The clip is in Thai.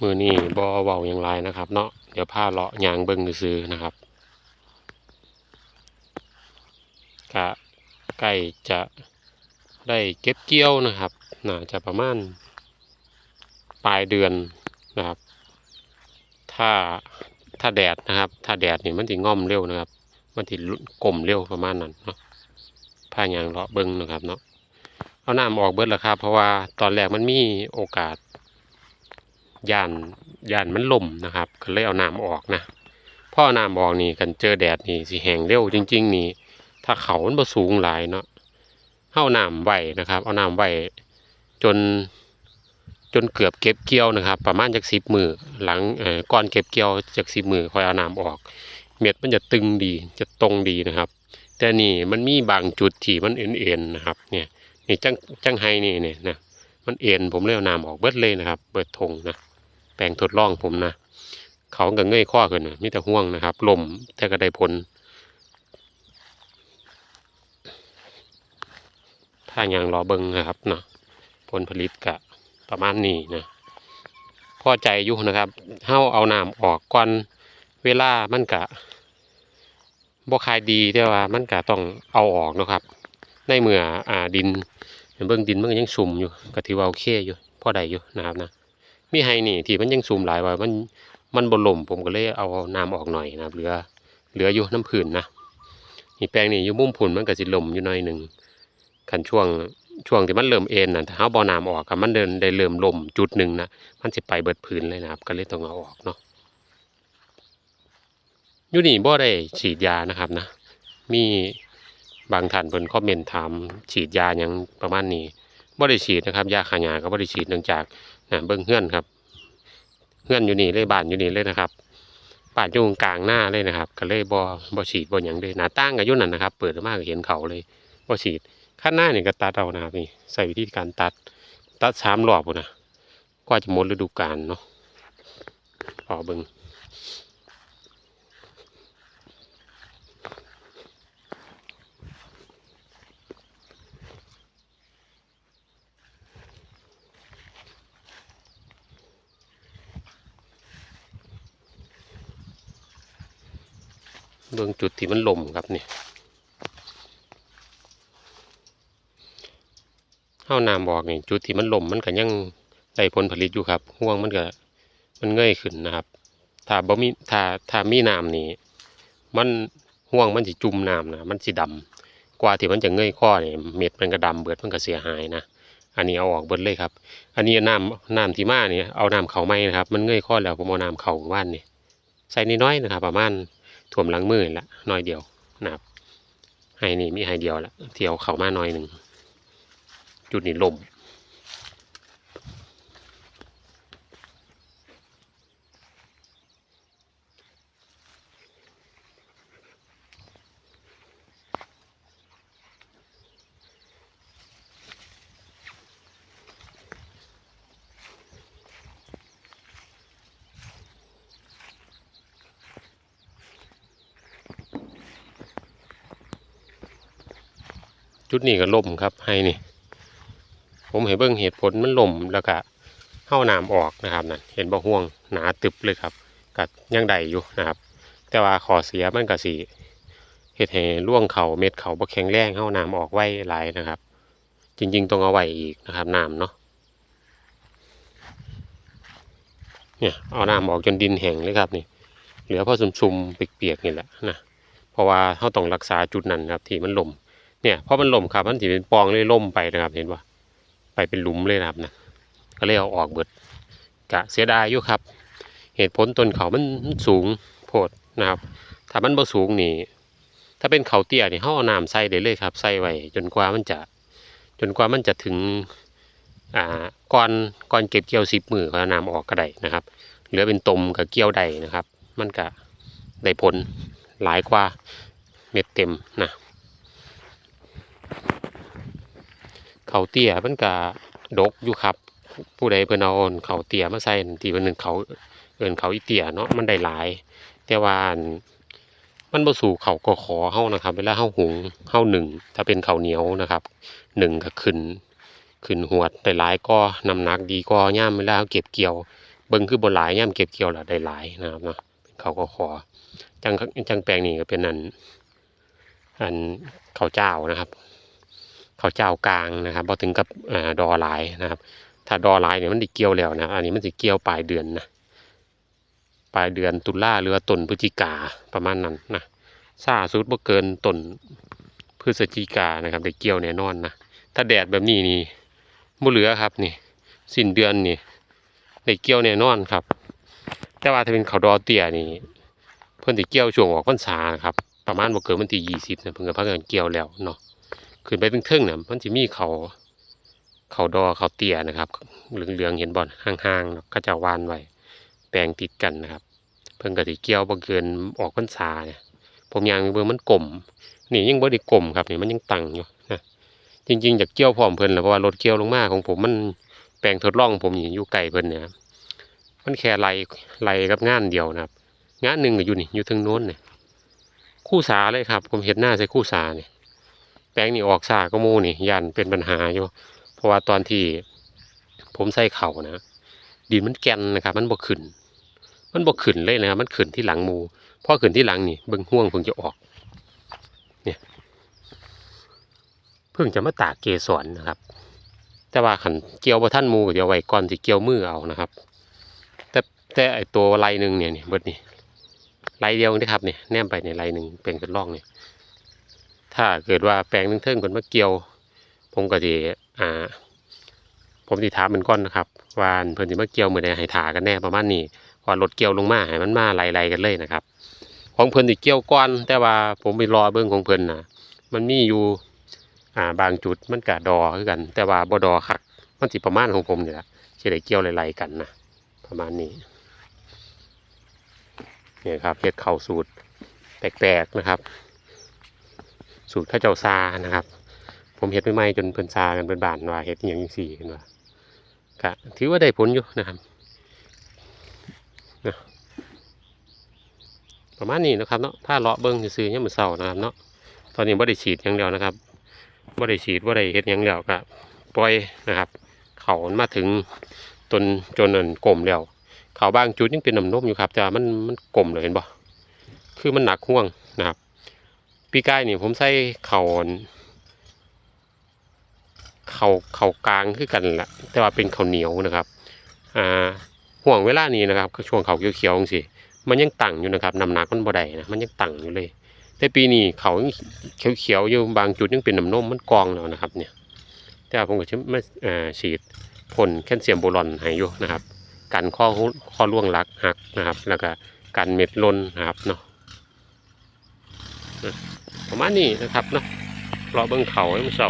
มือนี่บอเว้าอย่างไรนะครับเนาะเดี๋ยวพาเลาะยางเบิ้งซื้อนะครับกะใกล้จะได้เก็บเกี่ยวนะครับน่าจะประมาณปลายเดือนนะครับ ถ้าถ้าแดดนะครับ ถ้าแดดนี่มันสิง่อมเร็วนะครับ มันสิกลมเร็วประมาณนั้นเนาะพายางเลาะเบิ้งนะครับเนาะเอาน้ำออกเบิดแล้วครับ เพราะว่าตอนแรกมันมีโอกาส ย่านย่านมันล่มนะครับก็เลยเอาน้ำออกนะพ่อเอาน้ำออกนี่กันเจอแดดนี่สิแห้งเร็วจริง ๆ นี่ ถ้าเขามันบ่สูงหลายเนาะเอาน้ำไว้นะครับ เอาน้ำไว้จนจนเกือบเก็บเกี่ยวนะครับ ประมาณจากสิบมือหลังเอ่อก่อนเก็บเกี่ยวจากสิบมือค่อยเอาน้ำออก เม็ดมันจะตึงดีจะตรงดีนะครับ แต่นี่มันมีบางจุดที่มันเอ็นๆนะครับ เนี่ยนี่จังจังไห้นี่เนี่ยนะมันเอ็นผมเลยเอาน้ำออกเบิดเลยนะครับ เบิดทงนะ แปลงทดลองผมนะเขาก็เงยข้อขึ้นนะมีแต่ห่วงนะครับ ลมแต่ก็ได้ผลถ้ายังรอเบิ้งนะครับเนาะผลผลิตกะประมาณนี้นะพอใจอยู่นะครับเฮาเอาน้ำออกก่อนเวลามันกะบ่คายดีแต่ว่ามันกะต้องเอาออกนะครับ ในเมื่ออ่าดินเบิ่งดินมันยังสุ่มอยู่ก็ถือว่าโอเคอยู่พอได้อยู่นะครับนะ มีไฮนี่ที่มันยังซูมหลายว่ามันมันบนลมผมก็เลยเอาน้ำออกหน่อยนะครับเหลือเหลืออยู่น้ำผื่นนะนี่แปลงนี่อยู่มุมผุนมันก็สิลมอยู่หน่อยหนึ่งคันช่วงช่วงที่มันเริ่มเอ็นนะถ้าเอาบ่อน้ำออกกับมันเดินได้เริ่มลมจุดหนึ่งนะมันสิไปเบิดผืนเลยนะครับ ก็เลยต้องเอาออกเนาะอยู่นี่บ่ได้ฉีดยานะครับนะ มีบางท่านเพิ่นคอมเมนต์ถามฉีดยาหยังประมาณนี้บ่ได้ฉีดนะครับ ยาขายาก็บ่ได้ฉีดเนื่องจาก เบิ้งเฮือนครับเฮือนอยู่นี่เลยบ้านอยู่นี่เลยนะครับบ้านอยู่กลางหน้าเลยนะครับ ก็เลยบอบอฉีดบออย่างเลยหน้าตั้งกับยุ่นนั่นนะครับ เปิดมากเห็นเขาเลยบอฉีดข้างหน้าเนี่ยก็ตัดเอานะครับนี่ใส่วิธีการตัดตัดสามรอบนะกว่าจะหมดฤดูกาลเนาะออเบิ้ง เบิ่งจุดที่มันลมครับนี่เฮาน้ำบอกนี่จุดที่มันลมมันก็ยังได้ผลผลิตอยู่ครับห่วงมันก็มันเงยขึ้นนะครับถ้าบ่มีถ้าถ้ามีน้ำนี่มันห่วงมันสิจุ่มน้ำนะมันสิดำกว่าที่มันจะเงยข้อเนี่ยเม็ดมันก็ดำเบิดมันก็เสียหายนะอันนี้เอาออกเบิดเลยครับ อันนี้น้ำน้ำที่มาเนี่ยเอาน้ำเขาไม่นะครับ มันเงยข้อแล้วผมเอาน้ำเขาว่านนี่ใส่น้อยๆนะครับ ประมาณ ท่วมหลังมือละน้อยเดียวนะครับให้นี่มีให้เดียวละเที่ยวเขามาหน่อยหนึ่งจุดนี้ลม จุดนี้ก็ล่มครับให้นี่ ผมเห็นเบิ่งเหตุผลมันล่มแล้วก็เข้าน้ำออกนะครับนั่นเห็นบ่ห่วงหนาตึบเลยครับกัดยังได้อยู่นะครับ แต่ว่าขอเสียมันก็สิเฮ็ดให้ร่วงเขาเม็ดเขาบ่แข็งแรงเข้าน้ำออกไว้หลายนะครับ จริง ๆต้องเอาไว้อีกนะครับน้ำเนาะเนี่ยเอาน้ำออกจนดินแห้งเลยครับนี่เหลือพอซุ่มๆเปียกๆนี่แหละนะเพราะว่าเขาต้องรักษาจุดนั้นครับที่มันล่ม เนี่ยพอมันล่มครับมันสิเป็นปองเลยล่มไปนะครับ เห็นว่าไปเป็นหลุมเลยนะครับนะก็เลยเอาออกเบิดกะเสียดายอยู่ครับ เหตุผลต้นเขามันสูงโพดนะครับ ถ้ามันบ่สูงนี่ถ้าเป็นเขาเตี้ยนี่เขาเอาน้ำใส่ได้เลยครับใส่ไว้จนกว่ามันจะ จนกว่ามันจะถึงอ่าก่อนก่อนเก็บเกี่ยวสิบมือเขาน้ำออกก็ได้นะครับ เหลือเป็นตมกับเกี่ยวใดนะครับ มันก็ได้ผลหลายกว่าเม็ดเต็มนะ เขาเตี้ยมันก็ดกอยู่ครับ ผู้ใดเพิ่นเอาเขาเตี้ยมาใส่ที่เพิ่นเอิ้นเขาเอินเขาอีเตี้ยเนาะมันได้หลาย แต่ว่าอันมันบสู่เขาก็ขอเฮานะครับ เวลาเฮาหุงเฮาหนึ่งถ้าเป็นเขาเหนียวนะครับหนึ่งก็ขึ้นขึ้นหวดได้หลายก็น้ำหนักดีก็ย่ามเวลาเฮาเก็บเกี่ยว เบิ่งคือบ่หลายยามเก็บเกี่ยวแล้วได้หลายนะครับเนาะเขาก็ขอจังจังแปลงนี้ก็เป็นอันอันเขาเจ้านะครับ ข้าเจ้ากลางนะครับบ่ถึงกับอดอหลายนะครับ ถ้าดอหลายเนี่ยมันสิเกี่ยวแล้วนะอันนี้มันสิเกี่ยวปลายเดือนนะปลายเดือนตุลาหรือต้นพฤศจิกาประมาณนั้นนะซ่าสุดบ่เกินต้นพฤศจิกานะครับได้เกี่ยวแน่นอนนะถ้าแดดแบบนี้นี่บ่เหลือครับนี่สิ้นเดือนนี่ได้เกี่ยวแน่นอนครับ แต่ว่าถ้าเป็นเขาดอเตี้ยนี่เพิ่นสิเกี่ยวช่วงออกพรรษาครับประมาณบ่เกินวันที่ยี่สิบนะเพิ่นก็พากันเกี่ยวแล้วเนาะ ขึ้นไปถึงเทิงๆเนี่ยมันสิมีเขาเขาดอเขาเตี้ยนะครับ เหลืองๆเห็นบ่ห่างๆเนาะเขาเจะวานไว้แปลงติดกันนะครับ เพิ่นก็สิเกี่ยวบ่เกินออกพรรษาเนี่ยผมยังเบิ่งมันกลมนี่ยังบ่ได้กลมครับนี่มันยังตั้งอยู่นะจริงๆอยากเกี่ยวพร้อมเพิ่นแหละเพราะว่ารถเกี่ยวลงมาของผมมันแปลงทดลองผมนี่อยู่ไกลเพิ่นเนี่ยมันแค่ไล่ไล่กับงานเดียวนะครับ งานหนึ่งอยู่นี่อยู่ทางโน้นเนี่ยคู่สาเลยครับ ผมเห็นหน้าใส่คู่สาเนี่ย แปลงนี่ออกสาก็มูนี่ยันเป็นปัญหาอยู่ เพราะว่าตอนที่ผมใส่เข่านะดินมันแกนนะครับ มันบ่ขึ้น มันบ่ขึ้นเลยนะครับมันขึ้นที่หลังมูพอขึ้นที่หลังนี่เบิ่งห่วงเพิ่งจะออก เนี่ยเพิ่งจะมาตากเกสรนะครับ แต่ว่าขันเกี่ยวบ่ท่านมูเดี๋ยวไว้ก่อนสิเกี่ยวมือเอานะครับ แต่แต่ไอตัวลายหนึ่งเนี่ยนี่เบิดนี่ลายเดียวนี่ครับเนี่ยแนมไปในลายหนึ่งเป็นกันล่องเนี่ย ถ้าเกิดว่าแปลงนึงเทิงคนมาเกี่ยว ผมก็สิอ่า ผมสิถามมันก่อนนะครับว่าเพิ่นสิมาเกี่ยวเหมื้อใดให้ถากันแน่ประมาณนี้พอรถเกี่ยวลงมาให้มันมาไล่ๆกันเลยนะครับ ของเพิ่นสิเกี่ยวก่อน แต่ว่าผมไปรอเบิ่งของเพิ่นนะมันมีอยู่อ่าบางจุดมันกะดอคือกัน แต่ว่าบ่ดอคักมันสิประมาณของผมนี่แหละสิได้เกี่ยวไล่ๆกันนะประมาณนี้เนี่ยครับเฮ็ดเข้าสูตรแปลกๆนะครับ สูตรข้าวเจ้าซานะครับ ผมเฮ็ดใหม่ๆจนเพิ่นซากันเป็นบานว่าเฮ็ดอย่างจังซี่กันว่าก็ถือว่าได้ผลอยู่นะครับนะประมาณนี้นะครับเนาะถ้าเลาะเบิ่งซื่อๆยามมื้อเช้านะครับเนาะตอนนี้บ่ได้ฉีดอย่างเดียวนะครับบ่ได้ฉีดบ่ได้เฮ็ดหยังแล้วก็ปล่อยนะครับ เขามาถึงจนจนนั่นกลมแล้วเขาบางจุดยังเป็นน้ำนมอยู่ครับแต่มันมันกลมเลยเห็นบ่คือมันหนักห่วงนะครับ ปีกายนี่ผมใส่เขาเขาเข่ากลางคือกันแหละแต่ว่าเป็นเข้าเหนียวนะครับอ่าห่วงเวลานี้นะครับช่วงเข่าเขียวๆจังซี่มันยังตั้งอยู่นะครับน้ำหนักมันบ่ได้นะมันยังตั้งอยู่เลย แต่ปีนี้เขายังเขียวๆอยู่บางจุดยังเป็นน้ำนมมันกองแล้วนะครับ เนี่ย แต่ว่าผมก็จะมาอ่ฉีดพ่นแคลเซียมโบรอนให้อยู่นะครับ กันข้อข้อร่วงรักหักนะครับ แล้วก็กันเม็ดล้นนะครับเนาะ ประมาณนี้นะครับเนาะรอเบิ้งเขาให้มันเสา